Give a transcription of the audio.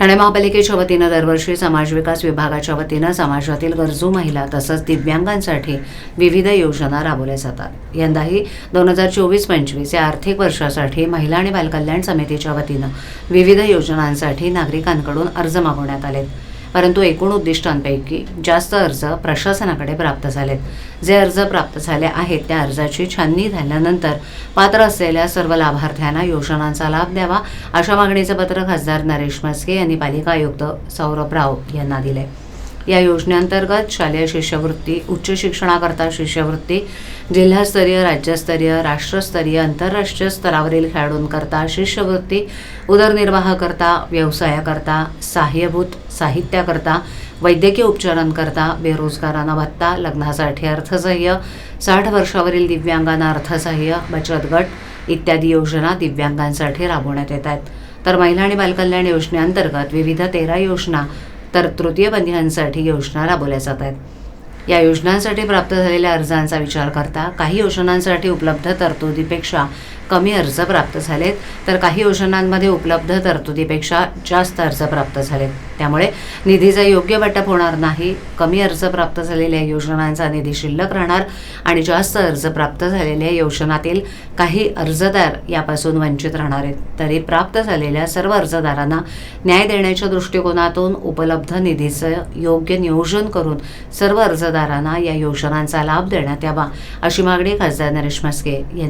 ठाणे महापालिकेच्या वतीनं दरवर्षी समाज विकास विभागाच्या वतीनं समाजातील गरजू महिला तसंच दिव्यांगांसाठी विविध योजना राबवल्या जातात. यंदाही दोन हजार चोवीस पंचवीस या आर्थिक वर्षासाठी महिला आणि बालकल्याण समितीच्या वतीनं विविध योजनांसाठी नागरिकांकडून अर्ज मागवण्यात आलेत. परंतु एकूण उद्दिष्टांपैकी जास्त अर्ज प्रशासनाकडे प्राप्त झालेत. जे अर्ज प्राप्त झाले आहेत त्या अर्जाची छाननी झाल्यानंतर पात्र असलेल्या सर्व लाभार्थ्यांना योजनांचा लाभ द्यावा अशा मागणीचं पत्र खासदार नरेश म्हस्के यांनी पालिका आयुक्त सौरभ राव यांना दिले या योजनेअंतर्गत शालेय शिष्यवृत्ती उच्च शिक्षणाकरता शिष्यवृत्ती जिल्हास्तरीय राज्यस्तरीय राष्ट्रस्तरीय आंतरराष्ट्रीय स्तरावरील खेळाडूंकरता शिष्यवृत्ती उदरनिर्वाहाकरता व्यवसायाकरता सहाय्यभूत साहित्याकरता वैद्यकीय उपचारांकरता बेरोजगारांना भत्ता लग्नासाठी अर्थसहाय्य साठ वर्षावरील दिव्यांगांना अर्थसहाय्य बचत गट इत्यादी योजना दिव्यांगांसाठी राबवण्यात येत आहेत. तर महिला आणि बालकल्याण योजनेअंतर्गत विविध तेरा योजना तर तृतीयबंधीयांसाठी योजना राबवल्या जात आहेत. या योजनांसाठी प्राप्त झालेल्या अर्जांचा विचार करता काही योजनांसाठी उपलब्ध तरतुदीपेक्षा कमी अर्ज प्राप्त झालेत. तर काही योजनांमध्ये उपलब्ध तरतुदीपेक्षा जास्त अर्ज प्राप्त झालेत. त्यामुळे निधीचा योग्य वाटप होणार नाही. कमी अर्ज प्राप्त झालेल्या योजनांचा निधी शिल्लक राहणार आणि जास्त अर्ज प्राप्त झालेल्या योजनातील काही अर्जदार यापासून वंचित राहणार आहेत. तरी प्राप्त झालेल्या सर्व अर्जदारांना न्याय देण्याच्या दृष्टिकोनातून उपलब्ध निधीचं योग्य नियोजन करून सर्व अर्ज मतदारांना या योजनांचा लाभ देण्यात यावा अशी मागणी खासदार नरेश म्हस्के यांनी